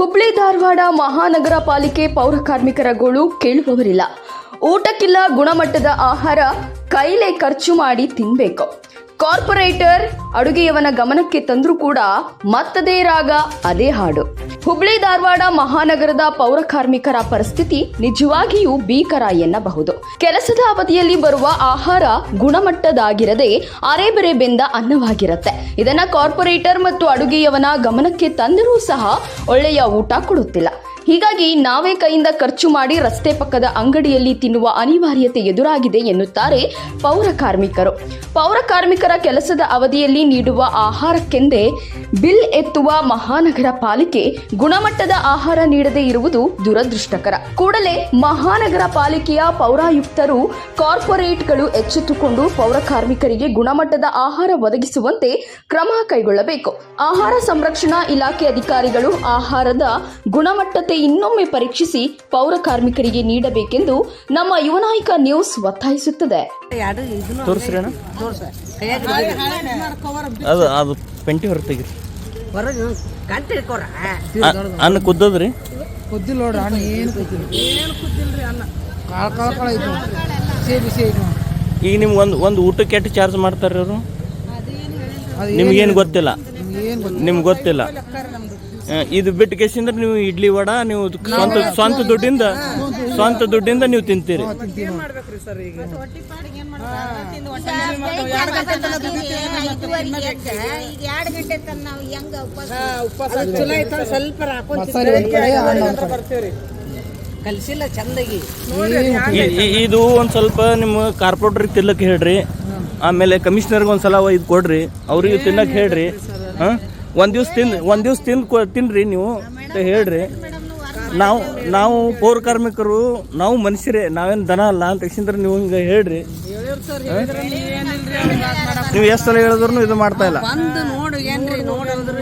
ಹುಬ್ಳಿ ಧಾರವಾಡ ಮಹಾನಗರ ಪಾಲಿಕೆ ಪೌರ ಕಾರ್ಮಿಕರ ಗೋಳು ಕೇಳುವವರಿಲ್ಲ. ಊಟಕ್ಕಿಲ್ಲ ಗುಣಮಟ್ಟದ ಆಹಾರ, ಕೈಲೆ ಖರ್ಚು ಮಾಡಿ ತಿನ್ಬೇಕು. ಕಾರ್ಪೊರೇಟರ್ ಅಡುಗೆಯವನ ಗಮನಕ್ಕೆ ತಂದ್ರೂ ಕೂಡ ಮತ್ತದೇ ರಾಗ, ಅದೇ ಹಾಡು. ಹುಬ್ಳಿ ಧಾರವಾಡ ಮಹಾನಗರದ ಪೌರ ಕಾರ್ಮಿಕರ ಪರಿಸ್ಥಿತಿ ನಿಜವಾಗಿಯೂ ಭೀಕರ ಎನ್ನಬಹುದು. ಕೆಲಸದ ಅವಧಿಯಲ್ಲಿ ಬರುವ ಆಹಾರ ಗುಣಮಟ್ಟದಾಗಿರದೆ ಅರೆಬರೆ ಬೆಂದ ಅನ್ನವಾಗಿರುತ್ತೆ. ಇದನ್ನ ಕಾರ್ಪೊರೇಟರ್ ಮತ್ತು ಅಡುಗೆಯವನ ಗಮನಕ್ಕೆ ತಂದರೂ ಸಹ ಒಳ್ಳೆಯ ಊಟ ಕೊಡುತ್ತಿಲ್ಲ. ಹೀಗಾಗಿ ನಾವೇ ಕೈಯಿಂದ ಖರ್ಚು ಮಾಡಿ ರಸ್ತೆ ಪಕ್ಕದ ಅಂಗಡಿಯಲ್ಲಿ ತಿನ್ನುವ ಅನಿವಾರ್ಯತೆ ಎದುರಾಗಿದೆ ಎನ್ನುತ್ತಾರೆ ಪೌರ ಕಾರ್ಮಿಕರು. ಪೌರ ಕಾರ್ಮಿಕರ ಕೆಲಸದ ಅವಧಿಯಲ್ಲಿ ನೀಡುವ ಆಹಾರಕ್ಕೆಂದೇ ಬಿಲ್ ಎತ್ತುವ ಮಹಾನಗರ ಪಾಲಿಕೆ ಗುಣಮಟ್ಟದ ಆಹಾರ ನೀಡದೇ ಇರುವುದು ದುರದೃಷ್ಟಕರ. ಕೂಡಲೇ ಮಹಾನಗರ ಪಾಲಿಕೆಯ ಪೌರಾಯುಕ್ತರು ಕಾರ್ಪೊರೇಟ್ಗಳು ಎಚ್ಚೆತ್ತುಕೊಂಡು ಪೌರ ಕಾರ್ಮಿಕರಿಗೆ ಗುಣಮಟ್ಟದ ಆಹಾರ ಒದಗಿಸುವಂತೆ ಕ್ರಮ ಕೈಗೊಳ್ಳಬೇಕು. ಆಹಾರ ಸಂರಕ್ಷಣಾ ಇಲಾಖೆ ಅಧಿಕಾರಿಗಳು ಆಹಾರದ ಗುಣಮಟ್ಟತೆ ಇನ್ನೊಮ್ಮೆ ಪರೀಕ್ಷಿಸಿ ಪೌರ ಕಾರ್ಮಿಕರಿಗೆ ನೀಡಬೇಕೆಂದು ನಮ್ಮ ಯುವನಾಯಕ ನ್ಯೂಸ್ ಒತ್ತಾಯಿಸುತ್ತದೆ. ಎರಡು ತೋರಿಸ್ರಿ ಅಣ್ಣ ಅದು ಅದು ಪೆಂಟಿ ಹೊರ ತೆಗಿರಿ. ಹೊರಗೆ ಗಂಟೆ ಹಿಡ್ಕೊರ ಅನ್ನ ಕುದ್ದದ್ರಿ? ಕುದ್ದಿಲ್ಲ ನೋಡ್ರಿ ಅಣ್ಣ ಏನು ಕುದ್ದಿಲ್ಲ ಏನು ಕುದ್ದಿಲ್ರಿ ಅನ್ನ? ಕಾಳ ಕಾಳ ಕಾಳ ಐತಿ ನೋಡ್ರಿ. ಬಿಸಿ ಬಿಸಿ ಐತಿ ಈಗ ನಿಮ್ಗೆ ಒಂದು ಒಂದು ಊಟಕ್ಕೆ ಎಷ್ಟು ಚಾರ್ಜ್ ಮಾಡ್ತಾರೆ ಅವರು ಅದು ನಿಮ್ಗೇನು ಗೊತ್ತಿಲ್ಲ. ಏನು ಗೊತ್ತಿಲ್ಲ. ನಿಮ್ಗೆ ಗೊತ್ತಿಲ್ಲ. ಇದು ಬಿಟ್ಟು ಕೇಸಿಂದ್ರೆ ನೀವು ಇಡ್ಲಿ ವಡ ನೀವು ಸ್ವಂತ ಸ್ವಂತ ದುಡ್ಡಿಂದ ಸ್ವಂತ ದುಡ್ಡಿಂದ ನೀವು ತಿಂತೀರಿ. ಇದು ಒಂದ್ ಕಲಿಸಿಲ್ಲ ಚಂದಾಗಿ. ಇದು ಸ್ವಲ್ಪ ನಿಮ್ಮ ಕಾರ್ಪೊರೇಟರ್ ತಿನ್ಲಕ್ ಹೇಳ್ರಿ. ಆಮೇಲೆ ಕಮಿಷನರ್ಗೆ ಒಂದ್ಸಲ ಇದು ಕೊಡ್ರಿ. ಅವ್ರಿಗೆ ತಿನ್ನಕ್ಕೆ ಹೇಳ್ರಿ. ಹಾಂ? ಒಂದು ದಿವ್ಸ ತಿನ್ ಒಂದು ದಿವ್ಸ ತಿಂದು ಕೊ ತಿನ್ರಿ ನೀವು ಅಂತ ಹೇಳ್ರಿ. ನಾವು ನಾವು ಪೌರ ಕಾರ್ಮಿಕರು ನಾವು ಮನುಷ್ಯರೇ ನಾವೇನು ದನ ಅಲ್ಲ ಅಂತ ತಕ್ಷಣ ನೀವು ಹಿಂಗೆ ಹೇಳ್ರಿ. ನೀವು ಎಷ್ಟು ಸಲ ಹೇಳಿದ್ರು ಇದು ಮಾಡ್ತಾ ಇಲ್ಲ. ಬಂದು ನೋಡು ಏನ್ರಿ ನೋಡಂದ್ರು